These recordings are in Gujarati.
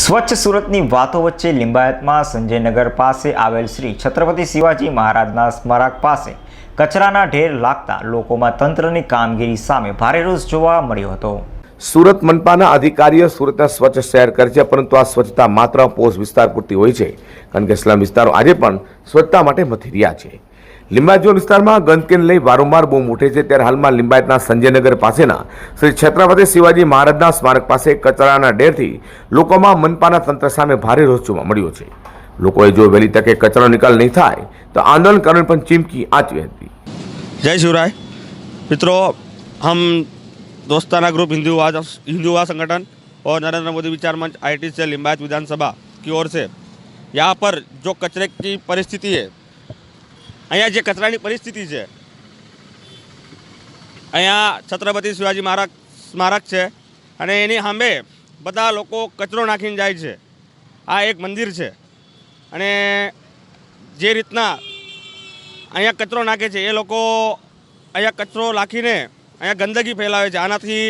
સ્વચ્છ સુરતની વાતો વચ્ચે લિંબાયતમાં સંજયનગર પાસે આવેલ શ્રી છત્રપતિ શિવાજી મહારાજના સ્મારક પાસે કચરાના ઢેર લાગતા લોકોમાં તંત્રની કામગીરી સામે ભારે રોષ જોવા મળ્યો હતો. સુરત મનપાના અધિકારીઓ સુરતના સ્વચ્છ શહેર કરે છે, પરંતુ આ સ્વચ્છતા માત્ર પોસ્ટ વિસ્તાર પૂરતી હોય છે, કારણ કે સ્લમ વિસ્તારો આજે પણ સ્વચ્છતા માટે મથી રહ્યા છે. લિંબાયત ઝોન વિસ્તારમાં ગંદકીને લઈ વારંવાર બૂમ ઉઠે છે ત્યારે હાલમાં લિંબાયતના સંજયનગર પાસેના શ્રી છત્રપતિ શિવાજી મહારાજના સ્મારક પાસે કચરાના ઢેરથી લોકોમાં મનપાના તંત્ર સામે ભારે રોષ જોવા મળ્યો છે લોકોએ જો વહેલી તકે કચરાનો નિકાલ નહીં થાય તો આંદોલન કરવાની પણ ચીમકી આચવી હતી जय शिवराय मित्रों हम दोस्ताना ग्रुप हिंदू युवा हिंदू युवा संगठन और नरेंद्र मोदी विचार मंच आई से लिम्बायत विधानसभा की ओर से यहाँ पर जो कचरे की परिस्थिति है અહીંયા જે કચરાની પરિસ્થિતિ છે, અહીંયા છત્રપતિ શિવાજી મહારાજ સ્મારક છે અને એની સામે બધા લોકો કચરો નાખીને જાય છે. આ એક મંદિર છે અને જે રીતના અહીંયા કચરો નાખે છે, એ લોકો અહીંયા કચરો નાખીને અહીંયા ગંદકી ફેલાવે છે. આનાથી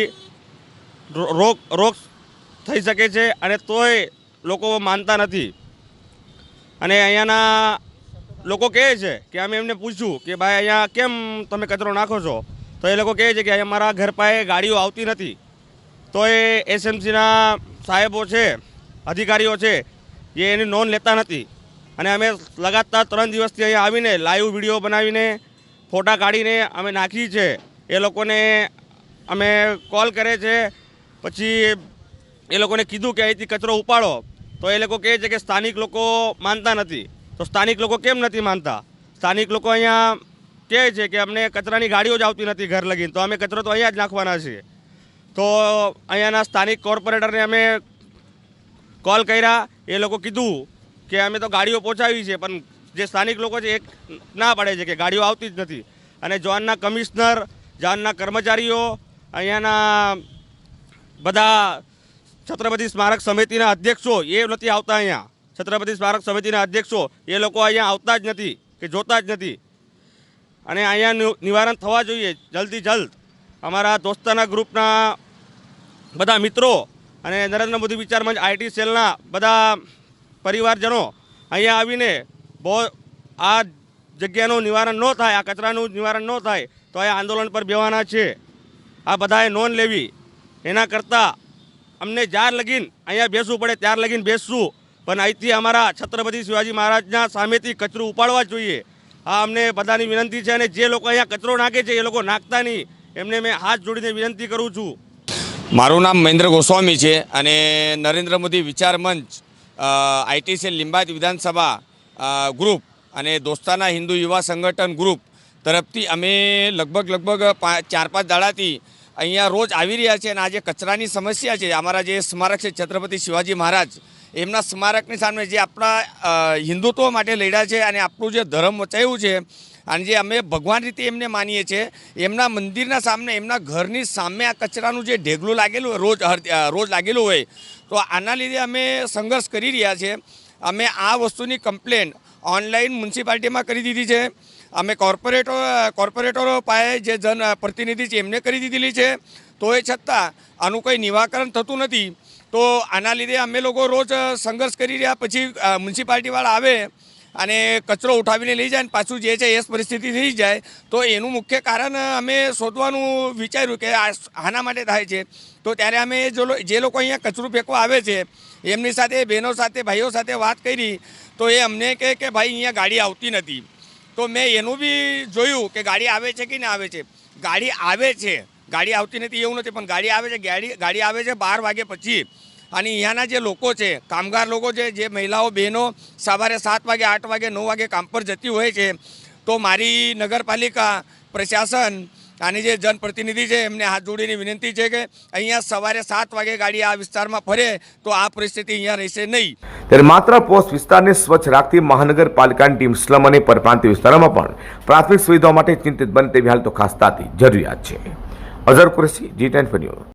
રોગ રોગ થઈ શકે છે અને તોય લોકો માનતા નથી. અને અહીંયાના લોકો કહે છે કે અમે એમને પૂછ્યું કે ભાઈ અહીંયા કેમ તમે કચરો નાખો છો? તો એ લોકો કહે છે કે અહીંયા મારા ઘર પાસે ગાડીઓ આવતી નથી. તો એ એસએમસીના સાહેબો છે, અધિકારીઓ છે જે એની નોંધ લેતા નથી. અને અમે લગાતાર ત્રણ દિવસથી અહીંયા આવીને લાઈવ વીડિયો બનાવીને, ફોટા કાઢીને અમે નાખી છે. એ લોકોને અમે કોલ કરે છે, પછી એ લોકોને કીધું કે અહીંથી કચરો ઉપાડો. તો એ લોકો કહે છે કે સ્થાનિક લોકો માનતા નથી. તો સ્થાનિક લોકો કેમ નથી માનતા? સ્થાનિક લોકો અહીંયા કહે છે કે અમને કચરાની ગાડીઓ જ આવતી નથી ઘર લગીને, તો અમે કચરો તો અહીંયા જ નાખવાના છીએ. તો અહીંયાના સ્થાનિક કોર્પોરેટરને અમે કોલ કર્યા, એ લોકો કીધું કે અમે તો ગાડીઓ પહોંચાવી છે, પણ જે સ્થાનિક લોકો છે એ ના પાડે છે કે ગાડીઓ આવતી જ નથી. અને જોનના કમિશનર જોનના કર્મચારીઓ, અહીંયાના બધા છત્રપતિ સ્મારક સમિતિના અધ્યક્ષો એ નથી આવતા અહીંયા. છત્રપતિ સ્મારક સમિતિના અધ્યક્ષો એ લોકો અહીંયા આવતા જ નથી કે જોતા જ નથી. અને અહીંયા નિવારણ થવા જોઈએ જલ્દી જલ્દ. અમારા દોસ્તાના ગ્રુપના બધા મિત્રો અને નરેન્દ્ર મોદી વિચાર મંચ આઈટી સેલના બધા પરિવારજનો અહીંયા આવીને બહુ આ જગ્યાનું નિવારણ ન થાય, આ કચરાનું નિવારણ ન થાય, તો આ આંદોલન પર બેવાના છે. આ બધાએ નોંધ લેવી. એના કરતાં અમને જ્યાર લગીન અહીંયા બેસવું પડે, ત્યાર લગીન બેસશું. પણ અહીંથી અમારા છત્રપતિ શિવાજી મહારાજના સામેથી કચરું ઉપાડવા જોઈએ. આ અમને બધાની વિનંતી છે અને જે લોકો અહીંયા કચરો નાખે છે એ લોકો નાખતા નહીં. એમને મેં હાથ જોડીને વિનંતી કરું છું. મારું નામ મહેન્દ્ર ગોસ્વામી છે અને નરેન્દ્ર મોદી વિચાર મંચ આઈટીસી લિંબાયત વિધાનસભા ગ્રુપ અને દોસ્તાના હિન્દુ યુવા સંગઠન ગ્રુપ તરફથી અમે લગભગ લગભગ ચાર પાંચ દાડાથી અહીંયા રોજ આવી રહ્યા છે અને આ જે કચરાની સમસ્યા છે. અમારા જે સ્મારક છે, છત્રપતિ શિવાજી મહારાજ, એમના સ્મારકની સામે જે આપણા હિન્દુત્વ માટે લડ્યા છે અને આપણું જે ધર્મ વચાયું છે અને જે અમે ભગવાન રીતે એમને માનીએ છીએ એમના મંદિરના સામે એમના ઘરની સામે આ કચરાનું જે ઢેગલું લાગેલું હોય, રોજ રોજ લાગેલું હોય, તો આના લીધે અમે સંઘર્ષ કરી રહ્યા છીએ અમે આ વસ્તુની કમ્પ્લેન ઓનલાઈન મ્યુનિસિપાલિટીમાં કરી દીધી છે. અમે કોર્પોરેટરો કોર્પોરેટરો પાસે જે જન પ્રતિનિધિ છે, એમને કરી દીધેલી છે. તો એ છતાં આનું કંઈ નિવાકરણ થતું નથી. તો આના લીધે અમે લોકો રોજ સંઘર્ષ કરી રહ્યા, પછી મ્યુનિસિપાલિટીવાળા આવે અને કચરો ઉઠાવીને લઈ જાય ને પાછું જે છે, એ પરિસ્થિતિ થઈ જાય. તો એનું મુખ્ય કારણ અમે શોધવાનું વિચાર્યું કે આના માટે થાય છે. તો ત્યારે અમે જે લોકો અહીંયા કચરું ફેંકવા આવે છે, એમની સાથે બહેનો સાથે, ભાઈઓ સાથે વાત કરી. તો એ અમને કહે કે, ભાઈ, અહીંયા ગાડી આવતી નથી. તો મેં એનું બી જોયું કે ગાડી આવે છે કે ના આવે છે. ગાડી આવે છે. ગાડી આવતી નથી એવું નથી, પણ ગાડી આવે છે, ગાડી ગાડી આવે છે બાર વાગે પછી. અને અહીંયાના જે લોકો છે, કામગાર લોકો છે, જે મહિલાઓ, બહેનો સવારે સાત વાગે, આઠ વાગે, નવ વાગે કામ પર જતી હોય છે, તો મારી નગરપાલિકા, પ્રશાસન અને જે જનપ્રતિનિધિ છે, એમને હાથ જોડીની વિનંતી છે કે અહીંયા સવારે સાત વાગે ગાડી આ વિસ્તારમાં ફરે તો આ પરિસ્થિતિ અહીંયા રહેશે નહીં. ત્યારે માત્ર પોસ્ટ વિસ્તારને સ્વચ્છ રાખતી મહાનગરપાલિકાની ટીમ સ્લમ અને પરપ્રાંતિ વિસ્તારોમાં પણ પ્રાથમિક સુવિધાઓ માટે ચિંતિત બને તેવી હાલ તો ખાસ તાતી જરૂરિયાત છે. અઝર કુરેશી જી ટેન